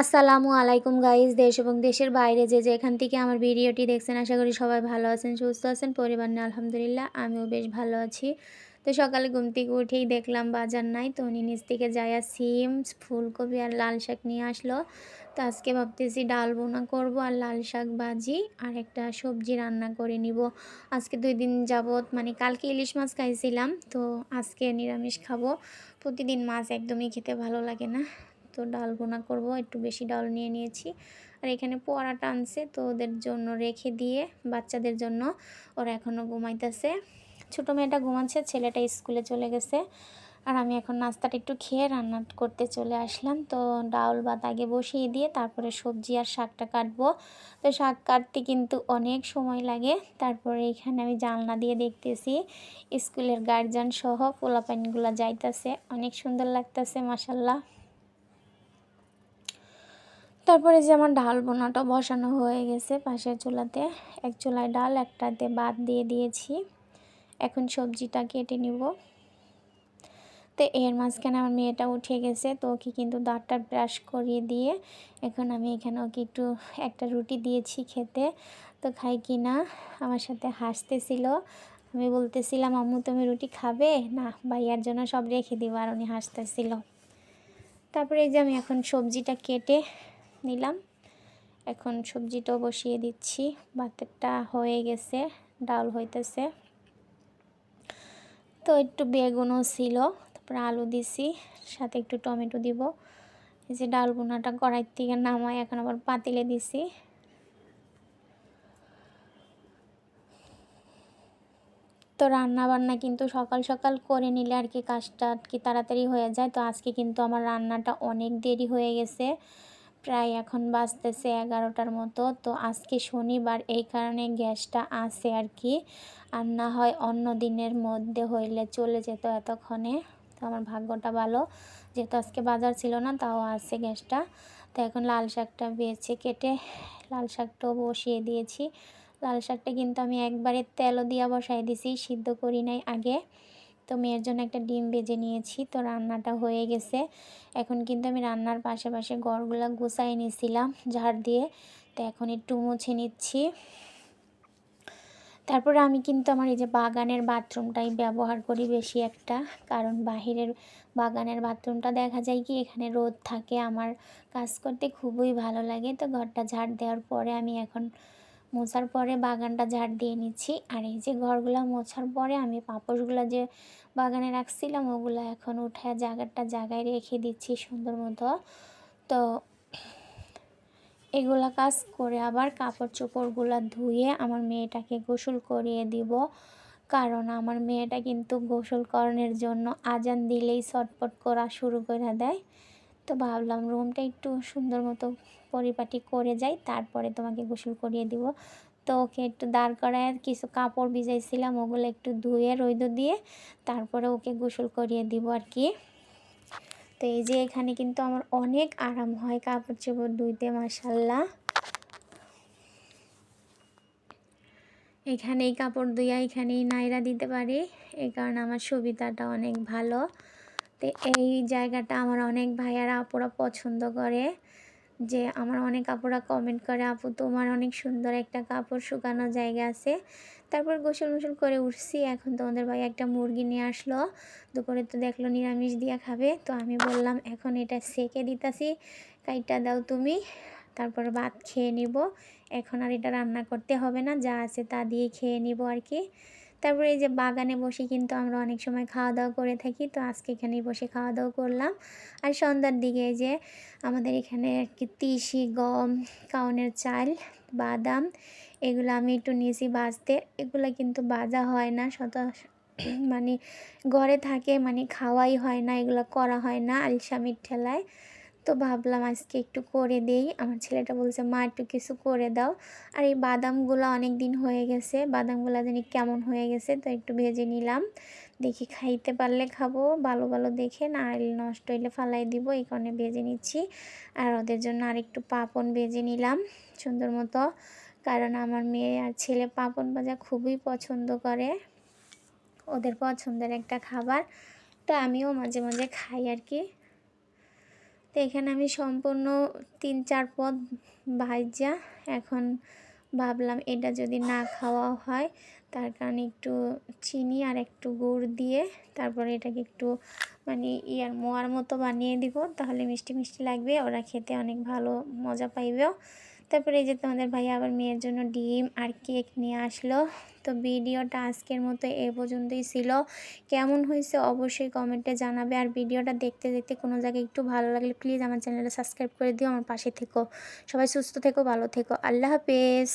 আসসালামু আলাইকুম গাইজ দেশ এবং দেশের বাইরে যে যেখান থেকে আমার ভিডিওটি দেখছেন, আশা করি সবাই ভালো আছেন, সুস্থ আছেন, পরিবার নিয়ে আলহামদুলিল্লাহ আমিও বেশ ভালো আছি। তো সকালে ঘুম থেকে উঠেই দেখলাম বাজার নাই, তো উনি নিচ থেকে যায়া সিম, ফুলকপি আর লাল শাক নিয়ে আসলো। তো আজকে ভাবতেছি ডাল বোনা করব আর লাল শাক ভাজি আর একটা সবজি রান্না করে নিব। আজকে দুই দিন যাবত মানে কালকে ইলিশ মাছ খাইছিলাম, তো আজকে নিরামিষ খাব। প্রতিদিন মাছ একদমই খেতে ভালো লাগে না। তো ডাল বোনা করব, একটু বেশি ডাল নিয়ে নিয়েছি। আর এখানে পোয়ারাটা আনছে, তো ওদের জন্য রেখে দিয়ে বাচ্চাদের জন্য ওরা এখনও ঘুমাইতেছে। ছোটো মেয়েটা ঘুমাচ্ছে, ছেলেটা স্কুলে চলে গেছে। আর আমি এখন নাস্তাটা একটু খেয়ে রান্না করতে চলে আসলাম। তো ডাউল ভাত আগে বসিয়ে দিয়ে তারপরে সবজি আর শাকটা কাটবো। তো শাক কাটতে কিন্তু অনেক সময় লাগে। তারপরে এখানে আমি জানলা দিয়ে দেখতেছি, স্কুলের গার্জিয়ান সহ পোলাপাইনগুলো যাইতেছে। অনেক সুন্দর লাগতেছে মাসাল্লাহ তারপরে যে আমার ডাল বোনাটা বসানো হয়ে গেছে পাশের চুলাতে, এক চুলায় ডাল, একটাতে বাদ দিয়ে দিয়েছি। এখন সবজিটা কেটে নিব। তো এর মাঝখানে আমার মেয়েটা উঠে গেছে, তো ওকে কিন্তু দাঁতটা ব্রাশ করিয়ে দিয়ে এখন আমি এখানে ওকে একটু একটা রুটি দিয়েছি খেতে। তো খাই কি না, আমার সাথে হাসতেছিল। আমি বলতেছিলাম, আম্মু, তুমি রুটি খাবে? না, ভাইয়ার জন্য সব রেখে দিব। আর উনি হাসতেছিল। তারপরে এই যে আমি এখন সবজিটা কেটে নিলাম। এখন সবজিটাও বসিয়ে দিচ্ছি। ভাতেরটা হয়ে গেছে, ডাল হইতেছে। তো একটু বেগুনও ছিল, তারপরে আলু দিছি, সাথে একটু টমেটো দিব। এই যে ডাল বোনাটা কড়াইর থেকে নামাই এখন আবার পাতিলে দিছি। তো রান্না বান্না কিন্তু সকাল সকাল করে নিলে আর কি কাজটা আর কি তাড়াতাড়ি হয়ে যায়। তো আজকে কিন্তু আমার রান্নাটা অনেক দেরি হয়ে গেছে। প্রায় এখন বাজতেছে এগারোটার মতো। তো আজকে শনিবার, এই কারণে গ্যাসটা আছে আর কি। আর না হয় অন্য দিনের মধ্যে হইলে চলে যেত এতক্ষণে। তো আমার ভাগ্যটা ভালো। যেহেতু আজকে বাজার ছিল না, তাও আছে গ্যাসটা। তো এখন লাল শাকটা বেছে কেটে লাল শাকটাও বসিয়ে দিয়েছি। লাল শাকটা কিন্তু আমি একবারে তেলও দিয়া বসাই দিছি, সিদ্ধ করি নাই আগে। তো মেয়ের জন্য একটা ডিম বেজে নিয়েছি, তো রান্নাটা হয়ে গেছে। এখন কিন্তু আমি রান্নার পাশাপাশি গড়গুলো গুছাই নিয়েছিলাম ঝাড় দিয়ে, তো এখন একটু মুছে নিচ্ছি। তারপরে আমি কিন্তু আমার এই যে বাগানের বাথরুমটাই ব্যবহার করি বেশি একটা, কারণ বাহিরের বাগানের বাথরুমটা দেখা যায় কি এখানে রোদ থাকে, আমার কাজ করতে খুবই ভালো লাগে, তো ঘরটা ঝাড় দেওয়ার পরে আমি এখন মোছার পরে বাগানটা ঝাড় দিয়ে নিচ্ছি। আর এই যে ঘরগুলো মোছার পরে আমি পাপোশগুলো যে বাগানে রাখছিলাম, ওগুলো এখন উঠে জায়গাটা জায়গায় রেখে দিচ্ছি সুন্দর মতো। তো এগুলা কাজ করে আবার কাপড় চোপড়গুলো ধুয়ে আমার মেয়েটাকে গোসল করিয়ে দিব। কারণ আমার মেয়েটা কিন্তু গোসল করানোর জন্য আজান দিলেই ছটপট করা শুরু করে দেয়। তো ভাবলাম রুমটা একটু সুন্দর মতো পরিপাটি করে যাই, তারপরে তোমাকে গোসল করিয়ে দিব। তো ওকে একটু দাঁড় করায়, কিছু কাপড় ভিজাইছিলাম, ওগুলো একটু ধুয়ে রৈদ দিয়ে তারপরে ওকে গোসল করিয়ে দিব আর কি। তো এই যে এখানে কিন্তু আমার অনেক আরাম হয় কাপড় চোপড় ধুইতে মাসাল্লাহ এখানেই কাপড় ধুইয়া এখানেই নাইরা দিতে পারি এই কারণে আমার সুবিধাটা অনেক ভালো। তো এই জায়গাটা আমার অনেক ভাইয়ারা আপুরা পছন্দ করে। যে আমার অনেক আপুরা কমেন্ট করে, আপু, তোমার অনেক সুন্দর একটা কাপড় শুকানো জায়গা আছে। তারপর গোসল গোসল করে উঠছি। এখন তোমাদের ভাই একটা মুরগি নিয়ে আসলো। দুপুরে তো দেখল নিরামিষ দিয়া খাবে। তো আমি বললাম, এখন এটা সেকে দিতাছি কাইটা দাও তুমি। তারপর ভাত খেয়ে নিব। এখন আর এটা রান্না করতে হবে না, যা আছে তা দিয়ে খেয়ে নিব আর কি। তারপরে এই যে বাগানে বসে কিন্তু আমরা অনেক সময় খাওয়া দাওয়া করে থাকি, তো আজকে এখানেই বসে খাওয়া দাওয়া করলাম। আর সন্ধ্যার দিকে যে আমাদের এখানে আর কি তিসি, গম কাউনের চাল, বাদাম, এগুলো আমি একটু নিয়েছি বাজতে। এগুলো কিন্তু বাজা হয় না, শত মানে ঘরে থাকে মানে খাওয়াই হয় না, এগুলো করা হয় না, আলসামির ঠেলায়। তো ভাবলাম আজকে একটু করে দেই। আমার ছেলেটা বলছে, মা, একটু কিছু করে দাও। আর এই বাদামগুলো অনেক দিন হয়ে গেছে, বাদামগুলো জানি কেমন হয়ে গেছে, তো একটু ভেজে নিলাম। দেখি খাইতে পারলে খাব, ভালো ভালো দেখে না আর নষ্ট হইলে ফালাই দিব, এই কারণে ভেজে নিচ্ছি। আর ওদের জন্য আর একটু পাপন ভেজে নিলাম, সুন্দর মতো। কারণ আমার মেয়ে আর ছেলে পাপন ভাজা খুবই পছন্দ করে। ওদের পছন্দের একটা খাবার, তো আমিও মাঝে মাঝে খাই আর কি। এখানে আমি সম্পূর্ণ তিন, চার পদ ভাইজা। এখন ভাবলাম এটা যদি না খাওয়া হয়, তার কারণে একটু চিনি আর একটু গুড় দিয়ে তারপরে এটাকে একটু মানে ইয়ার মোয়ার মতো বানিয়ে দিব। তাহলে মিষ্টি মিষ্টি লাগবে, ওরা খেতে অনেক ভালো মজা পাইবেও। তারপরে এই যে তোমাদের ভাই আবার মেয়ের জন্য ডিম আর কেক নিয়ে আসলো। তো ভিডিওটা আজকের মতো এ পর্যন্তই ছিল। কেমন হয়েছে অবশ্যই কমেন্টে জানাবে। আর ভিডিওটা দেখতে দেখতে কোনো জায়গায় একটু ভালো লাগলে প্লিজ আমার চ্যানেলটা সাবস্ক্রাইব করে দিও। আমার পাশে থেকো। সবাই সুস্থ থেকো, ভালো থেকো। আল্লাহ হাফেজ।